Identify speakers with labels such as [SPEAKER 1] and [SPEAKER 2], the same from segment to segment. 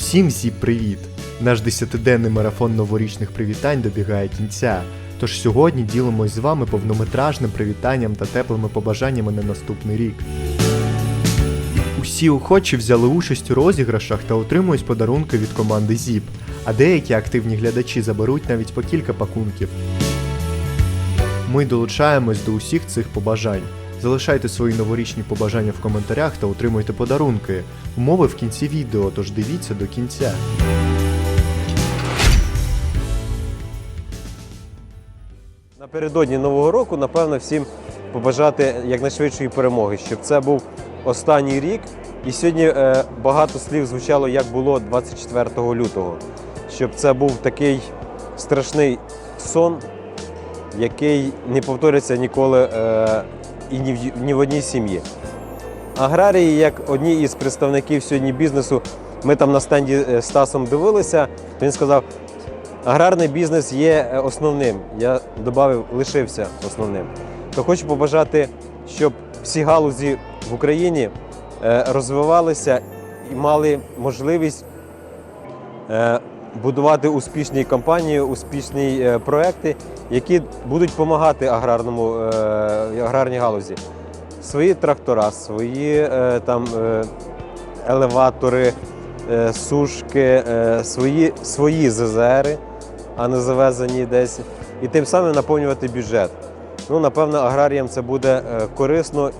[SPEAKER 1] Усім зіп привіт! Наш десятиденний марафон новорічних привітань добігає кінця. Тож сьогодні ділимось з вами повнометражним привітанням та теплими побажаннями на наступний рік. Усі охочі взяли участь у розіграшах та отримують подарунки від команди ZIP, а деякі активні глядачі заберуть навіть по кілька пакунків. Ми долучаємось до усіх цих побажань. Залишайте свої новорічні побажання в коментарях та отримуйте подарунки. Умови в кінці відео, тож дивіться до кінця.
[SPEAKER 2] Напередодні Нового року, напевно, всім побажати якнайшвидшої перемоги, щоб це був останній рік. І сьогодні е, багато слів звучало, як було 24 лютого. Щоб це був такий страшний сон, який не повториться ніколи е, і ні в, ні в одній сім'ї. Аграрії, як одні із представників сьогодні бізнесу, ми там на стенді е, з Стасом дивилися. Він сказав, аграрний бізнес є е, основним. Я додав, лишився основним. То хочу побажати, щоб всі галузі в Україні е, розвивалися і мали можливість будувати успішні компанії, успішні е, проекти, які будуть допомагати аграрному, е, аграрній галузі. Свої трактора, свої е, там елеватори, сушки, свої, свої ЗЗРи, а не завезені десь, і тим самим наповнювати бюджет. Ну, напевно, аграріям це буде корисно,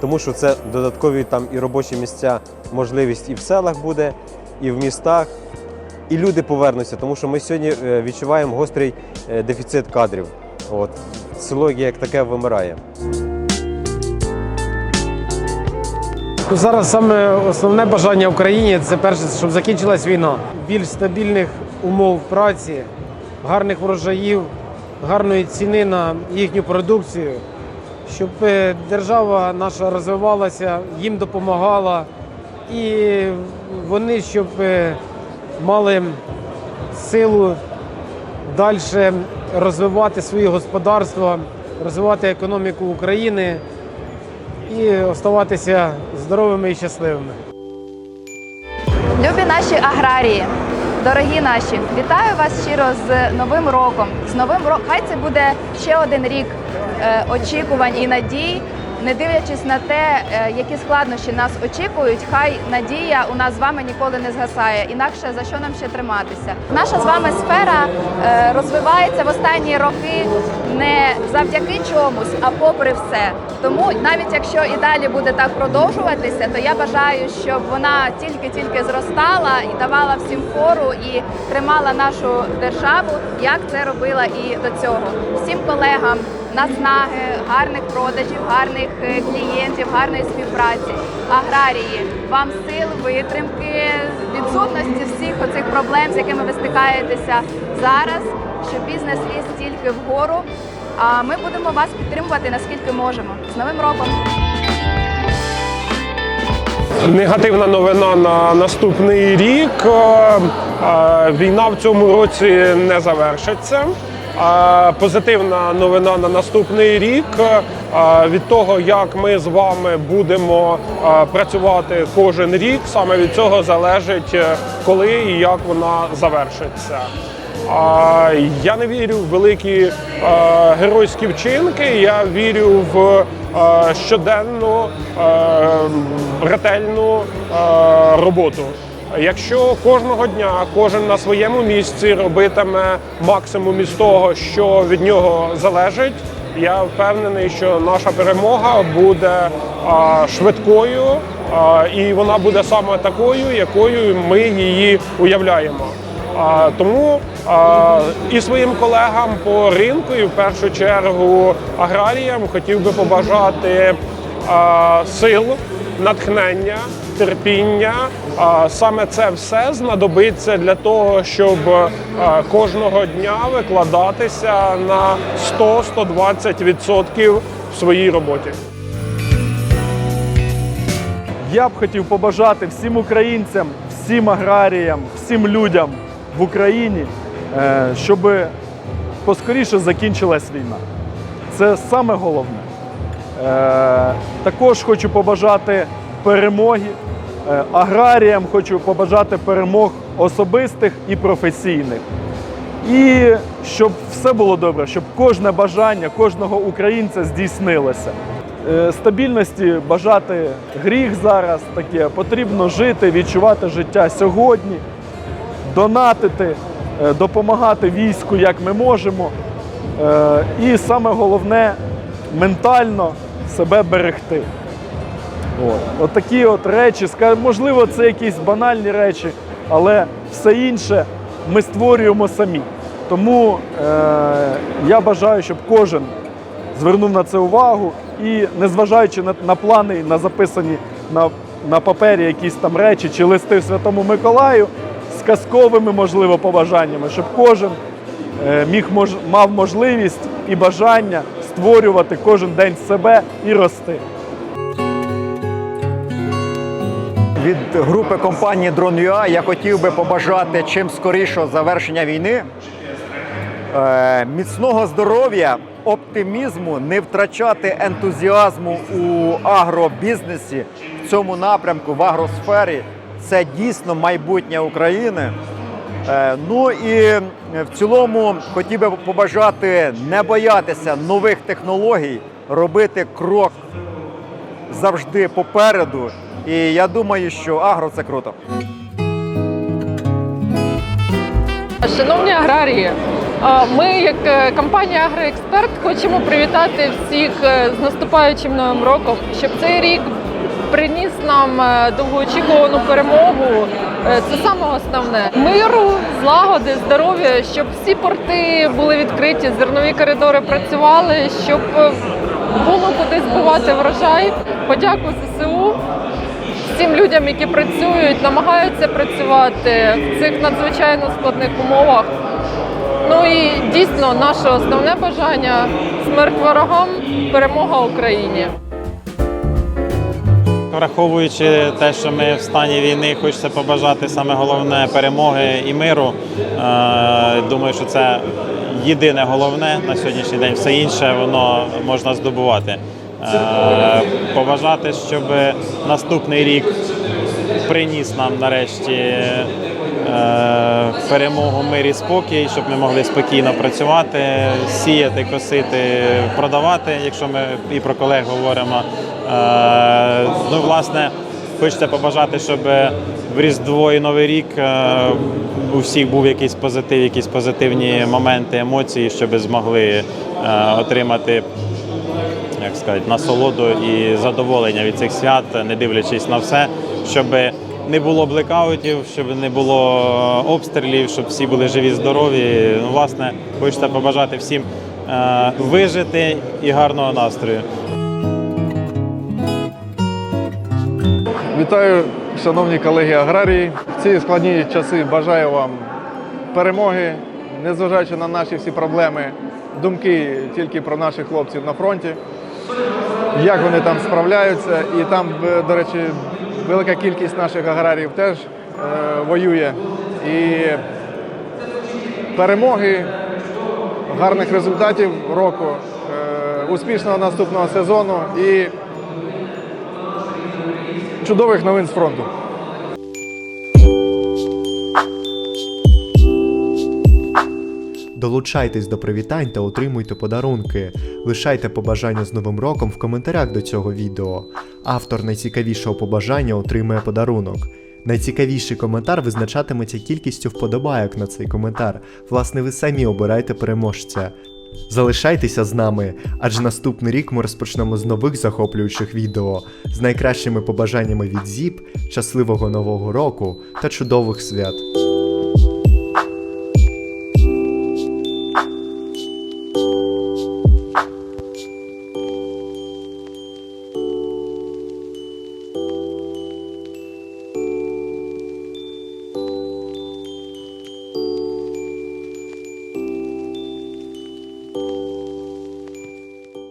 [SPEAKER 2] тому що це додаткові там і робочі місця, можливість і в селах буде, і в містах. І люди повернуться, тому що ми сьогодні е, відчуваємо гострий е, дефіцит кадрів. От. Село як таке вимирає.
[SPEAKER 3] Зараз саме основне бажання Україні це перше, щоб закінчилась війна. Більш стабільних умов праці, гарних врожаїв, гарної ціни на їхню продукцію, щоб е, держава наша розвивалася, їм допомагала, і вони щоб мали силу далі розвивати свої господарства, розвивати економіку України і оставатися здоровими і щасливими.
[SPEAKER 4] Любі наші аграрії, дорогі наші, вітаю вас щиро з Новим роком. З Новим роком. Хай це буде ще один рік е, очікувань і надій. Не дивлячись на те, е, які складнощі нас очікують, хай надія у нас з вами ніколи не згасає. Інакше за що нам ще триматися? Наша з вами сфера е, розвивається в останні роки не завдяки чомусь, а попри все. Тому навіть якщо і далі буде так продовжуватися, то я бажаю, щоб вона тільки-тільки зростала і давала всім фору і тримала нашу державу, як це робила і до цього. Всім колегам наснаги, гарних продажів, гарних е, клієнтів, гарної співпраці. Аграрії, вам сил, витримки, відсутності всіх оцих проблем, з якими ви стикаєтеся зараз, щоб бізнес ріс тільки вгору. А ми будемо вас підтримувати наскільки можемо. З Новим роком!
[SPEAKER 5] Негативна новина на наступний рік. Е, е, Війна в цьому році не завершиться. Позитивна новина на наступний рік від того, як ми з вами будемо працювати кожен рік. Саме від цього залежить, е, коли і як вона завершиться. Я не вірю в великі геройські вчинки. Я вірю в щоденну ретельну роботу. Якщо кожного дня кожен на своєму місці робитиме максимум із того, що від нього залежить, я впевнений, що наша перемога буде швидкою, і вона буде саме такою, якою ми її уявляємо. Тому і своїм колегам по ринку, і в першу чергу аграріям хотів би побажати сил, натхнення, терпіння. Саме це все знадобиться для того, щоб кожного дня викладатися на 100-120% в своїй роботі.
[SPEAKER 6] Я б хотів побажати всім українцям, всім аграріям, всім людям в Україні, е, щоб поскоріше закінчилась війна. Це саме головне. Е, Також хочу побажати перемоги, Е, Аграріям хочу побажати перемог особистих і професійних. І щоб все було добре, щоб кожне бажання кожного українця здійснилося. Е, Стабільності бажати гріх зараз таке. Потрібно жити, відчувати життя сьогодні, донатити, е, допомагати війську, як ми можемо. І саме головне ментально себе берегти. От. От такі от речі, можливо, це якісь банальні речі, але все інше ми створюємо самі. Тому е, я бажаю, щоб кожен звернув на це увагу і, незважаючи на, на плани, на записані на, на папері якісь там речі чи листи Святому Миколаю з казковими, можливо, побажаннями, щоб кожен е, міг мож, мав можливість і бажання створювати кожен день себе і рости.
[SPEAKER 7] Від групи компанії Drone.ua я хотів би побажати чим скорішого завершення війни, е, міцного здоров'я, оптимізму, не втрачати ентузіазму у агробізнесі в цьому напрямку, в агросфері. Це дійсно майбутнє України. Е, Ну і в цілому хотів би побажати не боятися нових технологій, робити крок завжди попереду. І я думаю, що агро це круто.
[SPEAKER 8] Шановні аграрії, ми, як е, компанія Агроексперт, хочемо привітати всіх е, з наступаючим новим роком, щоб цей рік приніс нам е, довгоочікувану перемогу. Це саме основне миру, злагоди, здоров'я, щоб всі порти були відкриті, зернові коридори працювали, щоб було куди збивати врожай. Подяку ЗСУ всім людям, які працюють, намагаються працювати в цих надзвичайно складних умовах. Ну і дійсно наше основне бажання смерть ворогам, перемога Україні.
[SPEAKER 9] Враховуючи те, що ми в стані війни, хочеться побажати саме головне перемоги і миру. Е, Думаю, що це єдине головне на сьогоднішній день. Все інше воно можна здобувати. Е, Побажати, щоб наступний рік приніс нам нарешті е, перемогу, мир і спокій, щоб ми могли спокійно працювати, сіяти, косити, продавати, якщо ми і про колег говоримо. Е, Ну, власне, хочеться побажати, щоб в Різдво і Новий рік у всіх був якийсь позитив, якісь позитивні моменти, емоції, щоб змогли отримати як сказати, насолоду і задоволення від цих свят, не дивлячись на все, щоб не було блекаутів, щоб не було обстрілів, щоб всі були живі, здорові. Ну, власне, хочеться побажати всім е, вижити і гарного настрою.
[SPEAKER 10] Вітаю, шановні колеги аграрії. В ці складні часи бажаю вам перемоги, незважаючи на наші всі проблеми, думки тільки про наших хлопців на фронті, як вони там справляються. І там, е, до речі, велика кількість наших аграріїв теж е, воює. І перемоги, гарних результатів року, е, успішного наступного сезону і чудових новин з фронту.
[SPEAKER 1] Долучайтесь до привітань та отримуйте подарунки. Лишайте побажання з Новим роком в коментарях до цього відео. Автор найцікавішого побажання отримує подарунок. Найцікавіший коментар визначатиметься кількістю вподобайок на цей коментар. Власне, ви самі обирайте переможця. Залишайтеся з нами, адже наступний рік ми розпочнемо з нових захоплюючих відео з найкращими побажаннями від ЗІП, щасливого нового року та чудових свят.